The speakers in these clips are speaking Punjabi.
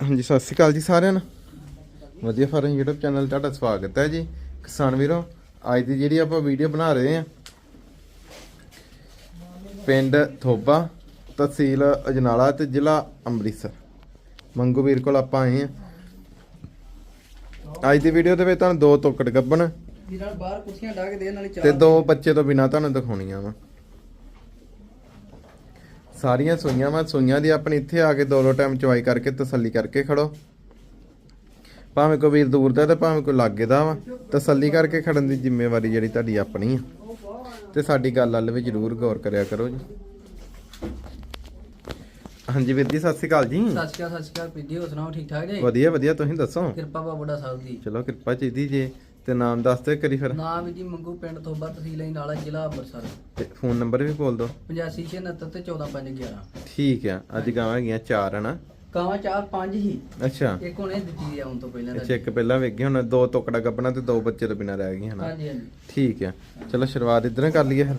ਹਾਂਜੀ ਸਤਿ ਸ਼੍ਰੀ ਅਕਾਲ ਜੀ ਸਾਰਿਆਂ ਨੂੰ। ਵਧੀਆ ਫਾਰਮ YouTube ਚੈਨਲ ਤੁਹਾਡਾ ਸਵਾਗਤ ਹੈ ਜੀ। ਕਿਸਾਨ ਵੀਰੋ ਅੱਜ ਦੀ ਜਿਹੜੀ ਆਪਾਂ ਵੀਡੀਓ ਬਣਾ ਰਹੇ ਹਾਂ ਪਿੰਡ ਥੋਬਾ ਤਹਿਸੀਲ ਅਜਨਾਲਾ ਤੇ ਜ਼ਿਲ੍ਹਾ ਅੰਮ੍ਰਿਤਸਰ। ਮੰਗੂ ਵੀਰ ਕੋਲ ਆਪਾਂ ਆਏ ਹਾਂ। ਅੱਜ ਦੀ ਵੀਡੀਓ ਦੇ ਵਿੱਚ ਤੁਹਾਨੂੰ ਦੋ ਤੋਕੜ ਗੱਬਣ ਤੇ ਦੋ ਬੱਚੇ ਤੋਂ ਬਿਨਾ ਤੁਹਾਨੂੰ ਦਿਖਾਉਣੀਆਂ ਵਾ। ਸਾਰੀਆਂ ਸੂਈਆਂ ਵਾ ਸੂਈਆਂ ਦੀ ਆਪਣੀ ਇੱਥੇ ਆ ਕੇ ਦੋ ਦੋ ਟਾਈਮ ਚਵਾਈ ਕਰਕੇ ਤਸੱਲੀ ਕਰਕੇ ਖੜੋ। ਭਾਵੇਂ ਕੋਈ ਵੀਰ ਦੂਰ ਦਾ ਤੇ ਭਾਵੇਂ ਕੋਈ ਲਾਗੇ ਦਾ ਵਾ ਤਸੱਲੀ ਕਰਕੇ ਖੜਨ ਦੀ ਜ਼ਿੰਮੇਵਾਰੀ ਜਿਹੜੀ ਤੁਹਾਡੀ ਆਪਣੀ ਆ। ਤੇ ਸਾਡੀ ਗੱਲ ਵੱਲ ਵੀ ਜ਼ਰੂਰ ਗੌਰ ਕਰਿਆ ਕਰੋ ਜੀ। ਹਾਂਜੀ ਵੀਰ ਜੀ ਸਤਿ ਸ਼੍ਰੀ ਅਕਾਲ ਜੀ। ਸਤਿ ਸ਼੍ਰੀ ਅਕਾਲ ਸਤਿ ਸ਼੍ਰੀ ਅਕਾਲ। ਪੀਡੀ ਹੋ ਸੁਣਾਓ ਠੀਕ ਠਾਕ ਜੀ? ਵਧੀਆ ਵਧੀਆ ਤੁਸੀਂ ਦੱਸੋ? ਕਿਰਪਾ ਬਾਬਾ ਸਾਹਿਬ ਦੀ। ਚਲੋ ਕਿਰਪਾ ਚਾਹੀਦੀ ਜੇ। ਤੇ ਨਾਮ ਦੱਸ ਦਿਓ ਕਰੀ ਫਿਰ। ਨਾਮ ਜੀ ਮੰਗੂ ਪਿੰਡ ਥੋਬਾ ਤਹਿਸੀਲ ਨਾਲਾ ਜ਼ਿਲ੍ਹਾ ਅੰਮ੍ਰਿਤਸਰ। ਤੇ ਫੋਨ ਨੰਬਰ ਵੀ ਬੋਲ ਦਿਓ 8569 ਤੇ 14511 ਠੀਕ ਆ ਅੱਜ ਗਾਵਾਂ ਹੈਗੀਆਂ ਚਾਰ ਹਨਾ? ਕਾਵਾਂ ਚਾਰ ਪੰਜ ਹੀ। ਅੱਛਾ। ਇੱਕ ਹੁਣੇ ਦਿੱਤੀ ਆ ਹੁਣ ਤੋਂ ਪਹਿਲਾਂ ਅੱਛਾ ਇੱਕ ਪਹਿਲਾਂ ਵੇਖੀ ਹੁਣ ਦੋ ਟੁਕੜਾ ਗੱਬਣਾ ਤੇ ਦੋ ਬੱਚੇ ਤੋਂ ਬਿਨਾਂ ਰਹਿ ਗਈਆਂ ਹਨਾ? ਹਾਂਜੀ ਹਾਂਜੀ। ਠੀਕ ਆ। ਚਲੋ ਸ਼ੁਰੂਆਤ ਇਧਰੋਂ ਕਰ ਲਈਏ ਫਿਰ।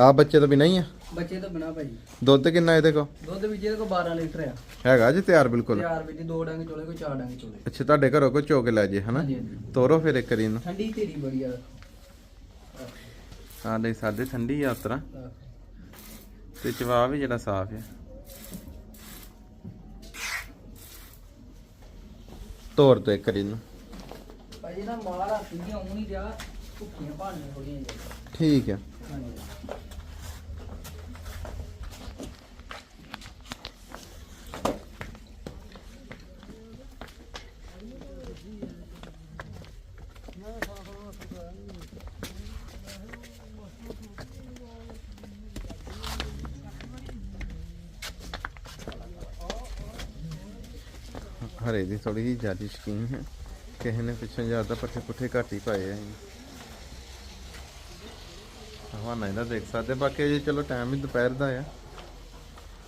ਆ ਬੱਚੇ ਤੋਂ ਬਿਨਾਂ ਹੀ ਆ? ਬੱਚੇ ਤੋਂ ਬਿਨਾ ਭਾਈ। ਦੁੱਧ ਕਿੰਨਾ ਇਹਦੇ ਕੋ ਦੁੱਧ ਵੀ ਜਿਹਦੇ ਕੋਲ 12 ਲੀਟਰ ਆ। ਹੈਗਾ ਜੀ ਤਿਆਰ ਬਿਲਕੁਲ? ਚਾਰ ਵੀ ਦੀ ਦੋ ਡੰਗ ਚੋਲੇ ਕੋਈ ਚਾਰ ਡੰਗ ਚੋਲੇ। ਅੱਛਾ ਤੁਹਾਡੇ ਘਰੋਂ ਕੋਈ ਚੋ ਕੇ ਲੈ ਜੇ ਹਨਾ? ਹਾਂਜੀ ਹਾਂਜੀ। ਤੋਰੋ ਫਿਰ ਇੱਕ ਇਹਨੂੰ। ਠੰਡੀ ਤੇਰੀ ਬੜੀ ਆ। ਲਈ ਸਾਡੇ ਠੰਡੀ ਯਾਤਰਾ ਤੇ ਜਵਾਬ ਵੀ ਜਿਹੜਾ ਸਾਫ਼ ਆ। ਤੋਰ ਤੋਂ ਇੱਕ ਇਹਨੂੰ। ਭਾਈ ਇਹਦਾ ਮਾਲ ਆ ਸੀਗੀਆਂ ਉਹ ਨਹੀਂ ਰਿਹਾ ਭੁੱਖੀਆਂ ਭਾਣੀਆਂ ਥੋੜੀਆਂ ਜਿਹੀਆਂ। ਠੀਕ ਆ। ਹਾਂਜੀ। ਹਰੇ ਦੀ ਥੋੜੀ ਜਿਹੀ ਜ਼ਿਆਦਾ ਸ਼ਕੀਨ ਹੈ। ਕਿਸੇ ਨੇ ਪਿੱਛੋਂ ਜ਼ਿਆਦਾ ਪੱਠੇ ਪੁੱਠੇ ਘੱਟ ਹੀ ਪਾਏ ਆ ਹਵਾਨਾ ਇਹਦਾ ਦੇਖ ਸਕਦੇ ਬਾਕੀ ਜੀ ਚਲੋ ਟਾਈਮ ਵੀ ਦੁਪਹਿਰ ਦਾ ਆ।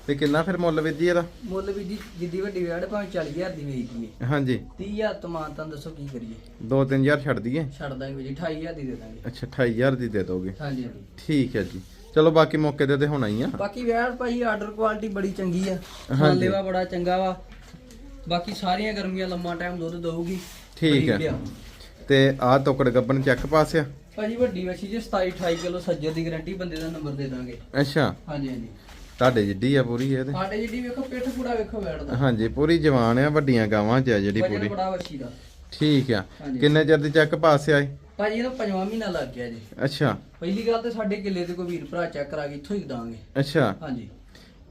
ਤੇ ਕਿੰਨਾ ਫਿਰ ਮੁੱਲ ਵੀਰ ਜੀ ਇਹਦਾ? ਮੁੱਲ ਵੀ ਜੀ ਜਿੱਦੀ ਵੱਡੀ ਵਿਆੜ ਭਾਵੇਂ 40000 ਦੀ ਵੇਚਦੀ ਹੈ ਹਾਂਜੀ। 30000 ਤਮਾਨ ਤਾਂ ਦੱਸੋ ਕੀ ਕਰੀਏ। 2-3000 ਛੱਡ ਦਈਏ? ਛੱਡ ਦਾਂਗੇ ਜੀ 28000 ਦੀ ਦੇ ਦਾਂਗੇ। ਅੱਛਾ 28000 ਦੀ ਦੇ ਦੋਗੇ। ਹਾਂਜੀ ਠੀਕ ਹੈ ਜੀ। ਚਲੋ ਬਾਕੀ ਮੌਕੇ ਤੇ ਤੇ ਹੋਣਾ ਹੀ ਆ। ਬਾਕੀ ਵਿਆੜ ਭਾਈ ਆਰਡਰ ਕੁਆਲਿਟੀ ਬੜੀ ਚੰਗੀ ਆ। ਹਾਂਜੀ। ਲੇਵਾ ਬੜਾ ਚੰਗਾ ਵਾ। ਬਾਕੀ ਸਾਰੀਆਂ ਗਰਮੀਆਂ ਲੰਮਾ ਟਾਈਮ ਦੁੱਧ ਦਊਗੀ। ਠੀਕ ਹੈ। ਤੇ ਆਹ ਟੋਕੜ ਗੱਬਨ ਚੈੱਕ ਪਾਸ ਆ? ਭਾਜੀ ਵੱਡੀ ਵਛੀ ਜੀ 27 28 ਕਿਲੋ ਸੱਜਰ ਦੀ ਗਾਰੰਟੀ ਬੰਦੇ ਦਾ ਨੰਬਰ ਦੇ ਦਾਂਗੇ। ਅੱਛਾ। ਹਾਂਜੀ ਹਾਂਜੀ। ਤੁਹਾਡੇ ਜਿੱਡੀ ਆ ਪੂਰੀ ਇਹਦੇ ਸਾਡੇ ਜਿਹੜੀ ਵੇਖੋ ਪਿੱਠ ਪੂੜਾ ਵੇਖੋ ਵਿਆੜ ਦਾ। ਹਾਂਜੀ ਪੂਰੀ ਜਵਾਨ ਆ ਵੱਡੀਆਂ ਗਾਵਾਂ ਚ ਆ ਜਿਹੜੀ ਪੂਰੀ। ਬੜਾ ਵਛੀ ਦਾ। ਠੀਕ ਆ। ਕਿੰਨੇ ਚਿਰ ਦੀ ਚੈੱਕ ਪਾਸ ਆਈ ਭਾਜੀ ਇਹਨੂੰ ਪੰਜਵਾਂ ਮਹੀਨਾ ਲੱਗ ਗਿਆ ਜੀ। ਅੱਛਾ। ਪਹਿਲੀ ਗੱਲ ਤੇ ਸਾਡੇ ਕਿੱਲੇ ਤੇ ਕੋਈ ਵੀਰ ਭਰਾ ਚੈੱਕ ਕਰਾ ਕੇ ਇੱਥੋਂ ਹੀ ਦਾਂਗੇ। ਅੱਛਾ। ਹਾਂਜੀ।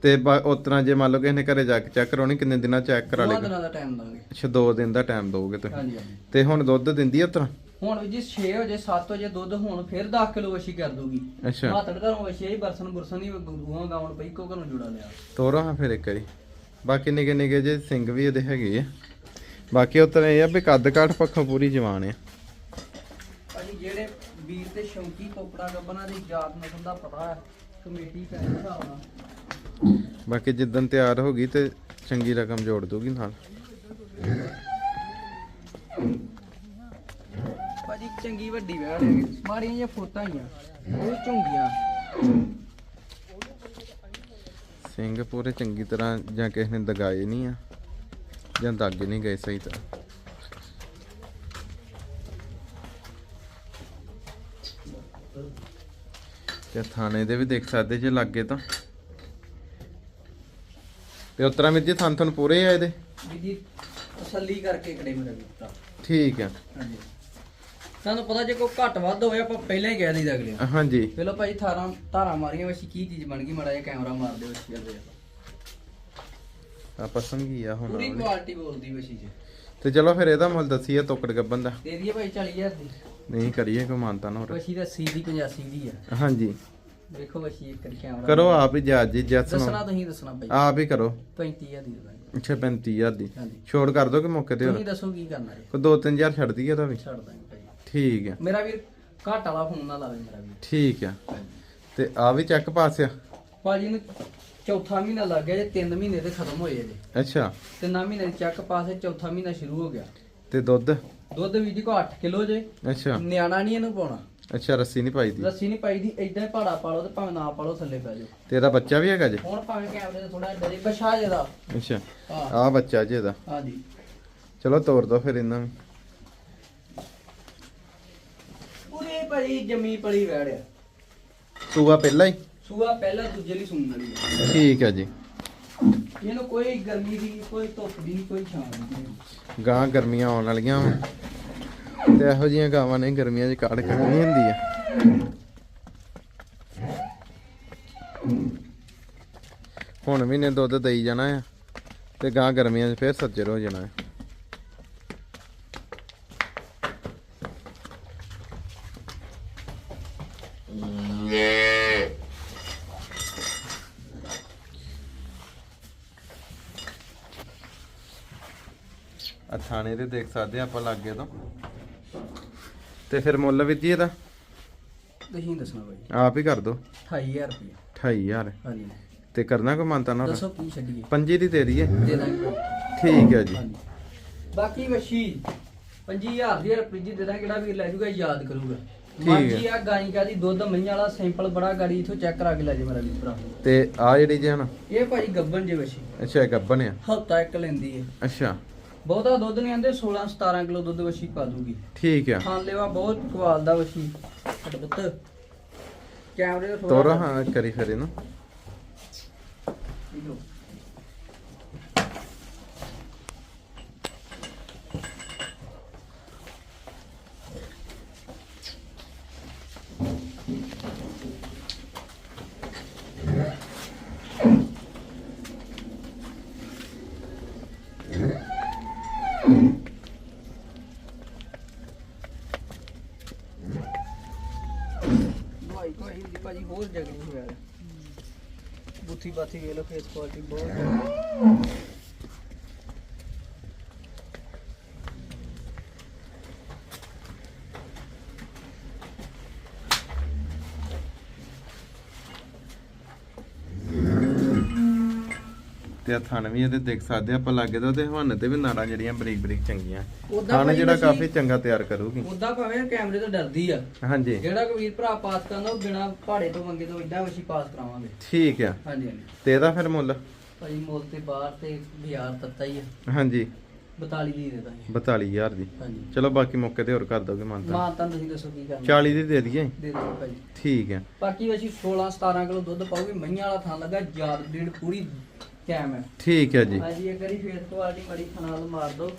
ਤੇ ਉਸ ਤਰ੍ਹਾਂ ਜੇ ਮੰਨ ਲਓ ਕਿਸੇ ਨੇ ਘਰੇ ਜਾ ਕੇ ਚੈੱਕ ਕਰਾਉਣੀ ਕਿੰਨੇ ਦਿਨਾਂ ਚੈੱਕ ਕਰਾ ਲੇਗਾ ਦਿਨਾਂ ਦਾ ਟਾਈਮ ਦਾਂਗੇ ਅੱਛਾ 2 ਦਿਨ ਦਾ ਟਾਈਮ ਦੋਗੇ ਤੁਸੀਂ ਹਾਂਜੀ ਹਾਂਜੀ। ਤੇ ਹੁਣ ਦੁੱਧ ਦਿੰਦੀ ਆ ਉਤਰਾ ਹੁਣ ਵੀ ਜੀ 6 ਵਜੇ 7 ਵਜੇ ਦੁੱਧ ਹੁਣ ਫਿਰ 10 ਕਿਲੋ ਵਛੀ ਕਰ ਦੂਗੀ ਅੱਛਾ। ਮਾਤੜ ਘਰੋਂ ਵਛੀ ਆਈ ਬਰਸਨ ਬੁਰਸਨ ਹੀ ਗੂਆਂ ਗਾਉਣ ਪਈ ਕੋ ਘਰੋਂ ਜੁੜਾ ਲਿਆ। ਤੋਰੋ ਹਾਂ ਫਿਰ ਇੱਕ ਵਾਰੀ। ਬਾਕੀ ਨਿੱਕੇ ਨਿੱਕੇ ਜੇ ਸਿੰਘ ਵੀ ਇਹਦੇ ਹੈਗੇ ਆ। ਬਾਕੀ ਉਤਰਾ ਇਹ ਆ ਵੀ ਕੱਦ ਕਾਠ ਪੱਖੋਂ ਪੂਰੀ ਜਵਾਨ ਆ। ਭਾਜੀ ਜਿਹੜੇ ਵੀਰ ਤੇ ਸ਼ੌਂਕੀ ਕੋਪੜਾ ਗੱਬਨਾਂ ਦੀ ਜਾਤ ਨਸਲ ਦਾ ਪਤਾ ਹੈ ਕਮੇਟੀ ਪੈਸੇ ਹਿਸਾਬ ਨਾਲ ਬਾਕੀ ਜਿੱਦਨ ਤਿਆਰ ਹੋ ਗਈ ਤੇ ਚੰਗੀ ਰਕਮ ਜੋੜ ਦੂਗੀ ਨਾਲ। ਭਾਜੀ ਚੰਗੀ ਵੱਡੀ ਵਿਆਹ ਹੈ ਮਾੜੀਆਂ ਜਿਹੀਆਂ ਫੋਟਾਂ ਹੀ ਆ ਉਹ ਝੁੰਗੀਆਂ ਸਿੰਘ ਪੂਰੇ ਚੰਗੀ ਤਰ੍ਹਾਂ ਜਾਂ ਕਿਸੇ ਨੇ ਦਗਾਏ ਨਹੀਂ ਆ ਜਾਂ ਦੱਗ ਨਹੀਂ ਗਏ ਸਹੀ ਤਰ੍ਹਾਂ। ਤੇ ਥਾਣੇ ਦੇ ਵੀ ਦੇਖ ਸਕਦੇ ਜੇ ਲੱਗੇ ਤਾਂ। ਤੇ ਉਤਰਾ ਵੀਰ ਜੀ ਥਾਂ ਤੁਹਾਨੂੰ ਪੂਰੇ ਆ ਇਹਦੇ? ਵੀ ਜੀ ਤਸੱਲੀ ਕਰਕੇ ਕੜੇ ਮੇਰਾ ਵੀਰ ਠੀਕ ਆ। ਹਾਂਜੀ। ਤੁਹਾਨੂੰ ਪਤਾ ਜੇ ਕੋਈ ਘੱਟ ਵੱਧ ਹੋਵੇ ਆਪਾਂ ਪਹਿਲਾਂ ਹੀ ਕਹਿ ਦਈਦਾ ਅਗਲੇ ਨੂੰ। ਹਾਂਜੀ। ਪਹਿਲਾਂ ਭਾਈ 18 ਧਾਰਾਂ ਮਾਰੀਆਂ ਵੈਸੀ ਕੀ ਚੀਜ਼ ਬਣ ਗਈ? ਮਾੜਾ ਜਿਹਾ ਕੈਮਰਾ ਮਾਰ ਦਿਓ ਵੈਸੀ ਜਾਂਦੇ ਆ ਪਸੰਦ ਕੀ ਆ ਹੁਣ ਪੂਰੀ। ਕੁਆਲਿਟੀ ਬੋਲਦੀ ਵੈਸੀ ਜੀ। ਤੇ ਚਲੋ ਫਿਰ ਇਹਦਾ ਮੁੱਲ ਦੱਸੀਏ ਤੋਕੜ ਗੱਬਨ ਦਾ। ਦੇ ਦਈਏ ਭਾਈ 40000 ਦੀ। ਨਹੀਂ ਕਰੀਏ ਕੋਈ ਮਾਨਤਾ ਨਾ ਹੋਰ। ਵੈਸੀ ਦਾ ਸੀ ਦੀ 85 ਦੀ ਆ। ਹਾਂਜੀ। ਵੇਖੋ ਵੈਸੀ ਇੱਕ ਵਾਰੀ ਕੈਮਰਾ ਕਰੋ ਆਪ ਹੀ ਜੱਜ ਜੀ ਜੱਜ ਦੱਸਣਾ ਤੁਸੀਂ ਦੱਸਣਾ ਭਾਈ ਆਪ ਹੀ ਕਰੋ। 35000 ਦੀ ਦੇ ਦਾਂਗੇ। ਅੱਛਾ 35000 ਦੀ। ਹਾਂਜੀ। ਛੋੜ ਕਰ ਦੋ ਕਿ ਮੌਕੇ ਤੇ ਹੋਰ? ਤੁਸੀਂ ਦੱਸੋ ਕੀ ਕਰਨਾ ਜੀ। ਕੋਈ 2-3000 ਛੱਡ ਦਈਏ ਤਾਂ ਵੀ? ਛੱਡ ਦਾਂਗੇ ਭਾਈ। ਠੀਕ ਆ ਮੇਰਾ ਵੀਰ ਘੱਟ ਵਾਲਾ ਫੋਨ ਨਾ ਲਾਵੇ ਮੇਰਾ ਵੀਰ। ਠੀਕ ਆ ਤੇ ਆ ਵੀ ਚੈੱਕ ਪਾਸ ਆ? ਭਾਜੀ ਨੂੰ ਚੌਥਾ ਮਹੀਨਾ ਲੱਗ ਗਿਆ ਜੇ 3 ਮਹੀਨੇ ਤੇ ਖਤਮ ਹੋਏ ਜੇ। ਅੱਛਾ। ਤਿੰਨਾਂ ਮਹੀਨੇ ਚੈੱਕ ਪਾਸ ਚੌਥਾ ਮਹੀਨਾ ਸ਼ੁਰੂ ਹੋ ਗਿਆ। ਤੇ ਦੁੱਧ? ਦੁੱਧ ਵੀ ਜੀ ਕੋ 8 ਕਿਲੋ ਜੇ। ਅੱਛਾ। ਨਿਆਣਾ ਨਹੀਂ ਇਹਨੂੰ ਪਾਉਣਾ। ਅੱਛਾ ਰੱਸੀ ਨਹੀਂ ਪਾਈ ਦੀ। ਰੱਸੀ ਨਹੀਂ ਪਾਈ ਦੀ ਇਦਾਂ ਹੀ ਭਾੜਾ ਪਾ ਲਓ ਤੇ ਭਾਵੇਂ ਨਾ ਪਾ ਲਓ ਥੱਲੇ ਪੈ ਜਾਓ। ਤੇ ਇਹਦਾ ਬੱਚਾ ਵੀ ਹੈਗਾ ਜੇ? ਹੁਣ ਭਾਵੇਂ ਕੈਮਰੇ ਤੇ ਥੋੜਾ ਡਰੇ ਬਸ਼ਾ ਜਿਹਦਾ। ਅੱਛਾ ਹਾਂ। ਆ ਬੱਚਾ ਜੇ ਇਹਦਾ। ਹਾਂਜੀ। ਚਲੋ ਤੋਰ ਦੋ ਫਿਰ ਇਹਨਾਂ ਨੂੰ। ਪੂਰੀ ਭਾਜੀ ਜੰਮੀ ਪਲੀ ਵੜਿਆ ਸੂਆ ਪਹਿਲਾਂ ਹੀ? ਸੂਆ ਪਹਿਲਾਂ ਦੂਜੇ ਲਈ ਸੁਣਨ ਵਾਲੀ ਹੈ। ਠੀਕ ਹੈ ਜੀ। ਇਹਨੂੰ ਕੋਈ ਗਰਮੀ ਦੀ ਕੋਈ ਧੁੱਪ ਦੀ ਕੋਈ ਛਾਂ ਨਹੀਂ। ਗਾਂ ਗਰਮੀਆਂ ਆਉਣ ਵਾਲੀਆਂ ਵਾ। ਤੇ ਇਹੋ ਜੀਆਂ ਗਾਵਾਂ ਨੇ ਗਰਮੀਆਂ 'ਚ ਕਾੜ ਕੱਢਣੀ ਹੁੰਦੀ ਆ। ਹੁਣ ਵੀ ਨੇ ਦੁੱਧ ਦੇਈ ਜਾਣਾ ਆ, ਤੇ ਗਾਂ ਗਰਮੀਆਂ 'ਚ ਫੇਰ ਸੱਜਰ ਹੋ ਜਾਣਾ ਹੈ ਆ ਥਾਣੇ ਤੇ ਦੇਖ ਸਕਦੇ ਆਪਾਂ ਲਾਗੇ ਤੋਂ। ਤੇ ਫਿਰ ਮੁੱਲ ਵੀ ਜੀ ਇਹਦਾ? ਤੁਸੀਂ ਦੱਸਣਾ ਭਾਈ। ਆਪ ਹੀ ਕਰ ਦੋ 28000 ਰੁਪਏ 28000 ਹਾਂਜੀ। ਤੇ ਕਰਨਾ ਕੋ ਮੰਨਤਾ ਨਾ ਦੱਸੋ ਕੀ ਛੱਡੀਏ। ਪੰਜੀ ਦੀ ਦੇ ਦਈਏ। ਦੇ ਦਾਂਗੇ। ਠੀਕ ਹੈ ਜੀ। ਬਾਕੀ ਵਸ਼ੀ 25000 ਦੀ ਰੁਪਏ ਜੀ ਦੇ ਦਾਂ ਕਿਹੜਾ ਵੀਰ ਲੈ ਜੂਗਾ ਯਾਦ ਕਰੂਗਾ। ਮਾਜੀ ਆ ਗਾਈ ਕਾ ਦੀ ਦੁੱਧ ਮਈਆਂ ਵਾਲਾ ਸੈਂਪਲ ਬੜਾ ਗਾੜੀ ਇਥੋਂ ਚੈੱਕ ਕਰਾ ਕੇ ਲੈ ਜੇ ਮੇਰਾ ਵੀਰ ਭਰਾ। ਤੇ ਆ ਜਿਹੜੀ ਜੀ ਹਨ ਇਹ ਭਾਜੀ ਗੱਬਨ ਜੇ ਵਸ਼ੀ ਅੱਛਾ ਗੱਬਨ ਆ। ਹਫਤਾ ਇੱਕ ਲੈਂਦੀ ਹੈ। ਅੱਛਾ। ਬਹੁਤਾ ਦੁੱਧ ਨਹੀਂ ਆਂਦੇ 16 17 ਕਿਲੋ ਦੁੱਧ ਵਸ਼ੀ ਪਾ ਦੂਗੀ। ਠੀਕ ਆ। ਖਾਣ ਲੈਵਾ ਬਹੁਤ ਕਵਾਲ ਦਾ ਵਸ਼ੀ ਛੱਡ ਪੁੱਤ। ਕੈਮਰੇ ਦਾ ਤੋਰ ਹਾਂ ਕਰੀ ਫਿਰ ਇਹਨੂੰ। ਲਓ। ਭਾਈ ਕੋਈ ਭਾਜੀ ਹੋਰ ਜਗਣੀ ਹੋਇਆ ਬੁੱਥੀ ਬਾਥੀ ਵੇਖ ਲਓ ਫੇਸ ਕੁਆਲਿਟੀ ਬਹੁਤ ਤੇ ਆ ਥਣ ਵੀ ਇਹਦੇ ਦੇਖ ਸਕਦੇ ਆ ਆਪਾਂ ਲਾਗੇ ਤੋਂ ਤੇ ਹਵਾਨੇ ਤੇ ਵੀ ਨਾੜਾਂ ਜਿਹੜੀਆਂ ਬਰੀਕ ਬਰੀਕ ਚੰਗੀਆਂ। ਉਦਾਂ ਥਣ ਭਾਈ ਜਿਹੜਾ ਅਸੀਂ- ਕਾਫੀ ਚੰਗਾ ਤਿਆਰ ਕਰੂਗੀ। ਉਦਾਂ ਭਾਵੇਂ ਕੈਮਰੇ ਤੋਂ ਡਰਦੀ ਆ। ਹਾਂਜੀ। ਜਿਹੜਾ ਕੋਈ ਵੀਰ ਭਰਾ ਪਾਸ ਕਰਨਾ ਉਹ ਬਿਨਾ ਪਹਾੜੇ ਤੋਂ ਮੰਗੇ ਤੋਂ ਇਦਾਂ ਵਸ਼ੀ ਪਾਸ ਕਰਾਵਾਂਗੇ। ਠੀਕ ਆ। ਹਾਂਜੀ ਹਾਂਜੀ। ਤੇ ਇਹਦਾ ਫਿਰ ਮੁੱਲ? ਭਾਜੀ ਮੁੱਲ ਤੇ ਬਾਹਰ ਤੇ ਬਾਜ਼ਾਰ ਤੱਤਾ ਹੀ ਆ। ਹਾਂਜੀ। 42 ਦੀ ਦੇ ਦਾਂਗੇ। 42000 ਦੀ। ਹਾਂਜੀ। ਚਲੋ ਬਾਕੀ ਮੌਕੇ ਤੇ ਹੋਰ ਕਰ ਦੋਗੇ ਮੰਨਤਾ। ਮਾਂ ਤਾਂ ਤੁਸੀਂ ਦੱਸੋ ਕੀ ਕਰਨਾ। 40 ਦੀ ਦੇ ਦਈਏ। ਦੇ ਦਿਓ ਭਾਜੀ ਠੀਕ ਆ। ਬਾਕੀ ਵਸ਼ੀ 16 17 ਕਿਲੋ ਦੁੱਧ ਪਾਉਗੀ ਮਈਆਂ ਵਾਲਾ ਥਾਂ ਲੱਗਾ ਯਾਰ ਬਰੀਡ ਪੂਰੀ ਕੈਮ ਹੈ। ਠੀਕ ਹੈ ਜੀ। ਹਾਂਜੀ ਇੱਕ ਵਾਰੀ ਫੇਸ ਕੁਆਲਿਟੀ ਮੜੀ ਖਨਾਲ ਮਾਰ ਦੋ।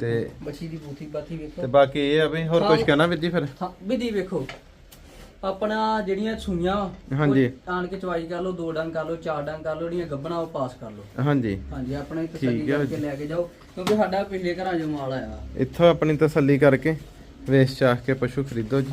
ਤੇ ਬੱਚੀ ਦੀ ਬੂਥੀ ਬਾਥੀ ਤੇ ਵੇਖੋ ਬਾਕੀ ਇਹ ਆ ਵੀ ਹੋਰ ਕੁਝ ਕਹਿਣਾ ਵੀਰ ਜੀ ਫਿਰ? ਵਿਧੀ ਵੇਖੋ। ਆਪਣਾ ਜਿਹੜੀਆਂ ਸੂਈਆਂ ਹਾਂਜੀ। ਆਣ ਕੇ ਚਵਾਈ ਕਰ ਲਓ ਦੋ ਡੰਗ ਕਰ ਲਓ ਚਾਰ ਡੰਗ ਕਰ ਲਓ ਜਿਹੜੀਆਂ ਗੱਬਣਾ ਉਹ ਪਾਸ ਕਰ ਲਓ। ਹਾਂਜੀ। ਹਾਂਜੀ ਆਪਣਾ ਤਸੱਲੀ ਕਰਕੇ ਜੀ। ਲੈ ਕੇ ਜਾਓ ਕਿਉਂਕਿ ਸਾਡਾ ਪਿਛਲੇ ਘਰਾਂ 'ਚ ਮਾਲ ਆਇਆ। ਇੱਥੋਂ ਆਪਣੀ ਤਸੱਲੀ ਕਰਕੇ ਵੇਚ ਚਾਹ ਕੇ ਪਸ਼ੂ ਖਰੀਦੋ ਜੀ।